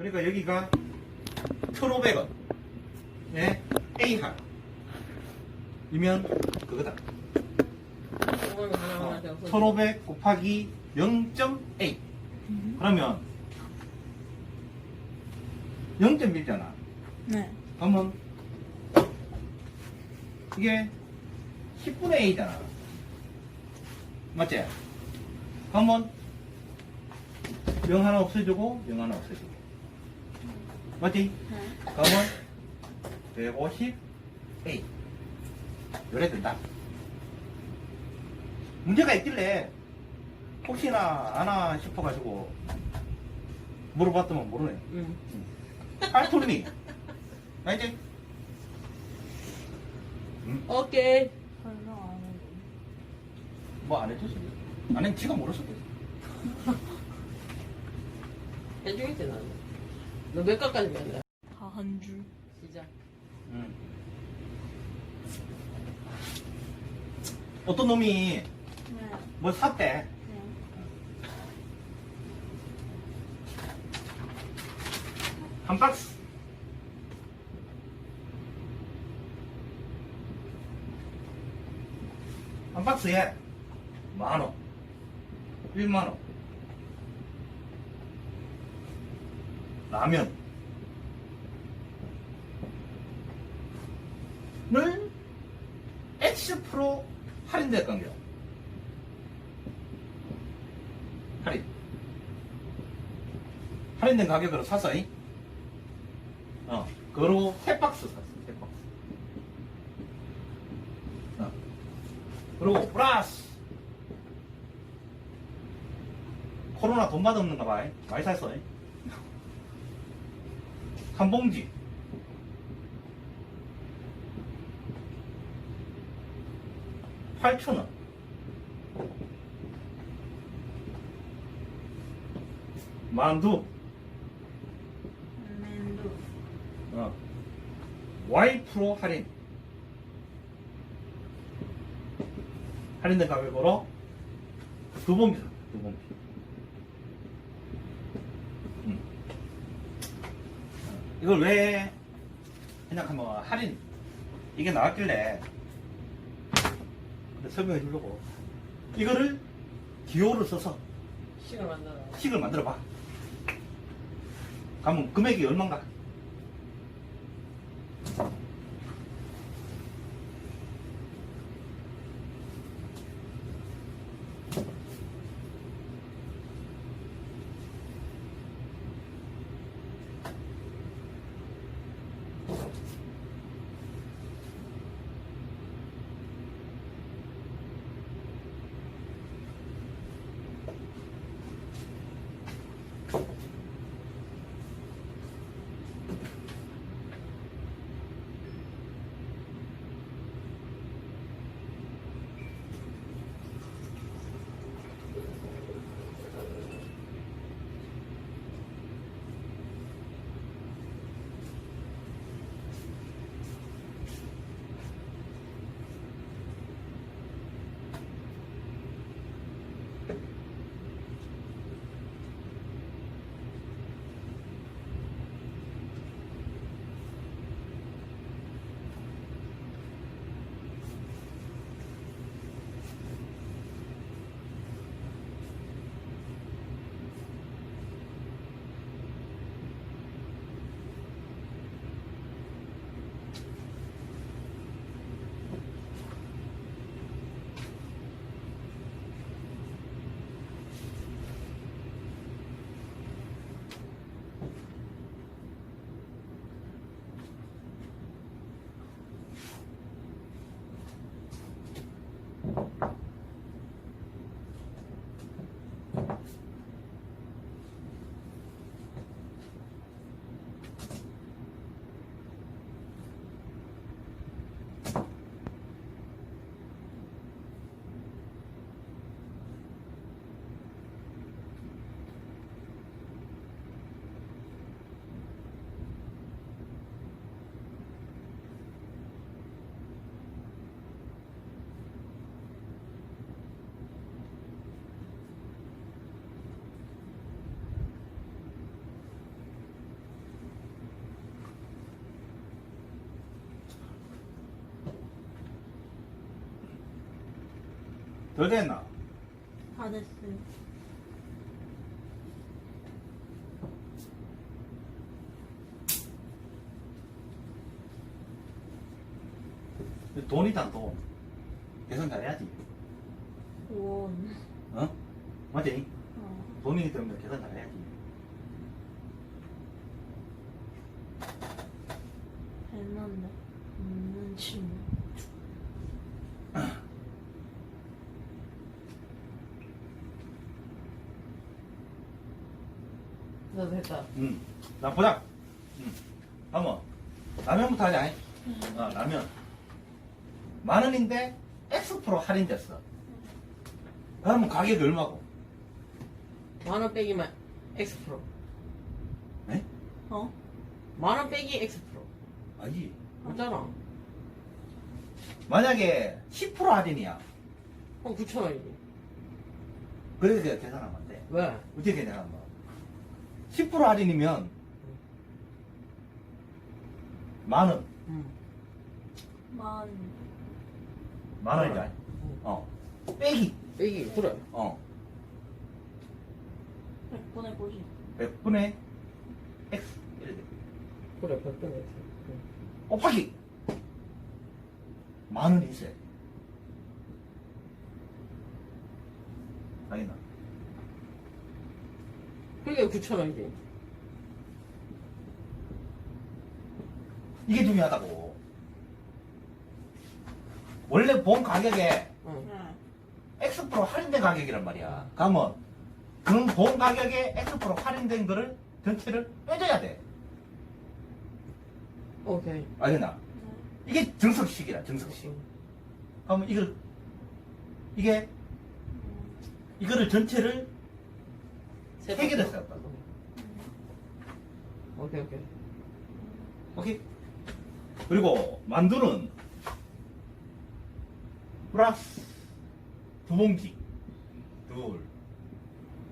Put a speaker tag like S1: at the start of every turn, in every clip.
S1: 그러니까 여기가 1,500원. 네, A할. 이면 그거다. 더1500 곱하기 0.A. 그러면 0.1잖아.
S2: 네.
S1: 그러면 이게 10분의 A잖아. 맞지? 그러면 0 하나 없애주고 0 하나 없애주고. 맞지?
S2: 네.
S1: 그러면 150 A. 요래 된다. 문제가 있길래 혹시나 아나 싶어가지고 물어봤더만 모르네.
S3: 응.
S1: 알토니. 알지?
S3: 오케이.
S2: 설명 안 해도.
S1: 뭐안 해줬어. 안 해, 지가 모르셨겠어.
S3: 해주겠지 나는. 너 몇 가까지 맨다.
S2: 다 한 줄.
S3: 시작.
S1: 응. 어떤 놈이
S2: 네.
S1: 뭘 샀대.
S2: 네.
S1: 한 박스. 한 박스에 만 원. 1만 원. 라면. 를 X 프로 할인될 관계. 할인. 할인된 가격으로 사서, 이 어, 그거로 세 박스 샀어, 세 박스. 어. 그리고 플러스 코로나 돈 받았는가 봐. 이. 많이 샀어. 이. 한 봉지. 팔천 원. 만두.
S2: 맨두.
S1: 어. Y 프로 할인. 할인된 가격으로 두 봉지 사, 두 봉지. 음. 어, 이걸 왜 그냥 하면 할인 이게 나왔길래 설명해 주려고 이거를 기호를 써서
S3: 식을 만들어.
S1: 식을 만들어 봐. 그러면 금액이 얼마인가? 더 됐나?
S2: 다 됐어요.
S1: 돈이다 돈. 계산 잘해야지.
S2: 원.
S1: 어? 맞지?
S2: 어.
S1: 돈이기 때문에 계산 잘해야지.
S2: 했는데. 없는 친구.
S3: 나도 했다.
S1: 응. 나 보자. 응. 한번 라면부터 하자. 잉? 어, 라면. 만 원인데 X 프로 할인됐어. 그러면 가격이 얼마고?
S3: 만원 빼기만 X 프로.
S1: 에?
S2: 어?
S3: 만원 빼기 X 프로.
S1: 아니.
S3: 맞잖아.
S1: 만약에 10% 할인이야.
S3: 그럼 9천 원이지.
S1: 그래서 내가 계산하면 안 돼.
S3: 왜?
S1: 어떻게 계산하면? 10% 할인이면 만 원.
S3: 응.
S2: 만.
S1: 만 원이다.
S3: 응.
S1: 어. 빼기.
S3: 빼기 그래.
S1: 어.
S2: 100분의 90.
S1: 100분의 X. 이래 돼.
S3: 그래 100분 X. 응.
S1: 곱하기. 만 원이 있어야 돼. 아니다.
S3: 그게 9천 원이지.
S1: 이게 중요하다고. 원래 본 가격에
S3: 응.
S2: 네.
S1: X 프로 할인된 가격이란 말이야. 그러면 그런 본 가격에 X 프로 할인된 거를 전체를 빼줘야 돼.
S3: 오케이.
S1: 알겠나? 이게 증석식이라 증석식.
S3: 응.
S1: 그러면 이걸 이게 이거를 전체를
S3: 번.
S1: 썼다.
S3: 응. 오케이 오케이.
S1: 오케이. 그리고 만두는 플러스 두 봉지 둘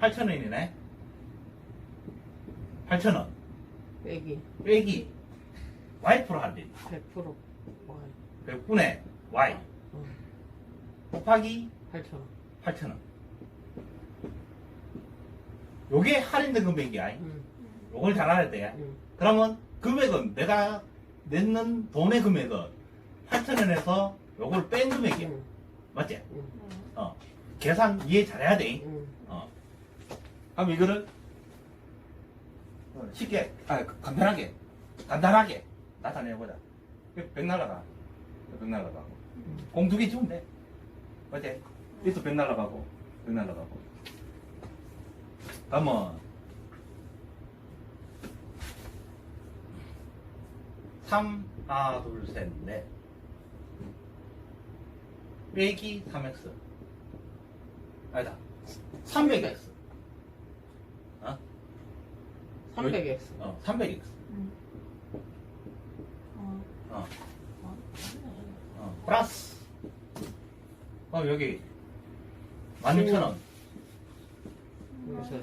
S1: 8,000원이네 8,000원
S3: 빼기
S1: 빼기 Y 프로 할인
S3: 100% Y.
S1: 100분의 Y
S3: 응.
S1: 곱하기
S3: 8천 원.
S1: 8,000원 요게 할인된 금액이야
S3: 응.
S1: 요걸 잘 알아야 돼
S3: 응.
S1: 그러면 금액은 내가 냈는 돈의 금액은 8,000원에서 요걸 뺀 금액이야
S3: 응.
S1: 맞지?
S2: 네.
S1: 어. 계산 이해 잘해야 돼.
S3: 응.
S1: 어. 그럼 이거를 어, 쉽게, 아, 간편하게, 간단하게 나타내보자. 백 날라가. 백 날라가고. 공두 개 주면 돼. 맞지? 이것도 백 날라가고, 백 날라가고. 그러면, 3, 하나, 둘, 셋, 넷. 빼기 3x. 아니다. 300x. 어?
S3: 300X.
S1: 어, 300x.
S2: 음. 어.
S1: 어,
S2: 어.
S1: 어, 플러스. 어, 여기. 16,000원.
S3: 여기서
S1: 여기서?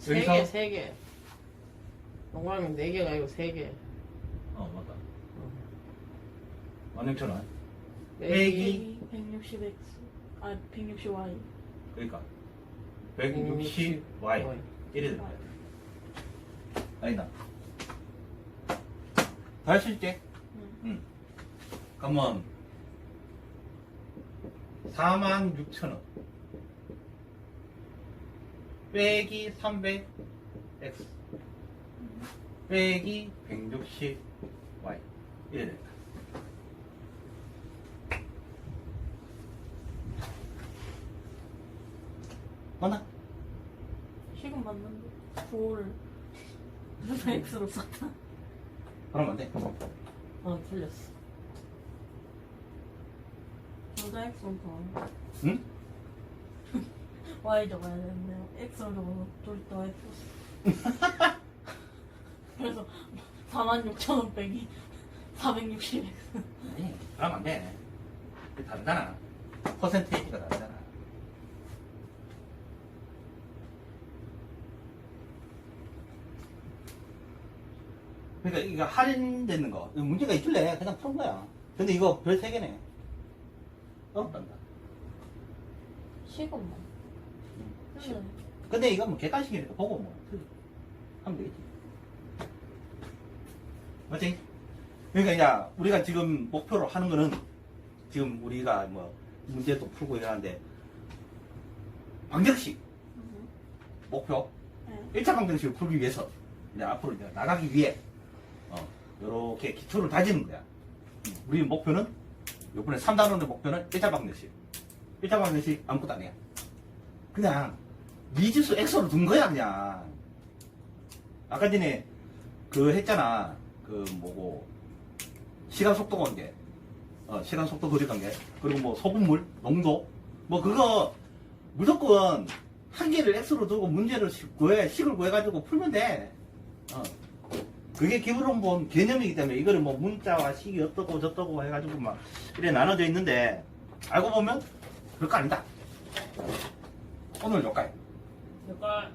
S3: 3개, 3개. 동그라미 4개가 아니고 3개.
S1: 어, 맞다. 16,000원.
S3: 빼기
S2: 160x. 아, 160y.
S1: 그러니까. 160y. 이래 될 거야. 아니다. 다시 쓸게.
S2: 응.
S1: 응. 그러면 46,000원 빼기 300x 빼기 160y 이래 된다. 맞나?
S2: 식은 맞는데. 9를. 그래서 x로 썼다.
S1: 그러면 안 돼.
S3: 어, 틀렸어.
S2: 여자 x는 더.
S1: 응?
S2: Y 적어야 되는데요. x를 적어서 둘다 x. 그래서 46,000원 빼기 460x.
S1: 아니, 그러면 안 돼. 그게 다르잖아. 퍼센테이지가 다르잖아. 그러니까 이거 할인되는 거 문제가 있길래 그냥 푸는 거야. 근데 이거 별세 개네. 어렵단다.
S2: 식은 뭐.
S1: 식. 근데 이건 뭐 객관식이니까 보고 뭐 하면 되겠지. 맞지? 그러니까 이제 우리가 지금 목표로 하는 거는 지금 우리가 뭐 문제도 풀고 이러는데 방정식
S2: 음.
S1: 목표
S2: 네.
S1: 1차 방정식을 풀기 위해서 이제 앞으로 이제 나가기 위해 어, 이렇게 기초를 다지는 거야. 음, 우리 목표는 이번에 3단원의 목표는 1차 방정식. 1차 방정식 아무것도 안 해. 그냥 미지수 X로 둔 거야 그냥. 아까 전에 그 했잖아. 그 뭐고 시간 속도 관계. 어, 시간 속도 거리 관계. 그리고 뭐 소분물, 농도. 뭐 그거 무조건 한 개를 X로 두고 문제를 시- 구해, 식을 구해 가지고 풀면 돼. 어. 그게 기본 본 개념이기 때문에 이거를 뭐 문자와 식이 어떻고 저떻고 해가지고 막 이래 나눠져 있는데 알고 보면 별거 아니다. 오늘 여기까지.
S3: 내가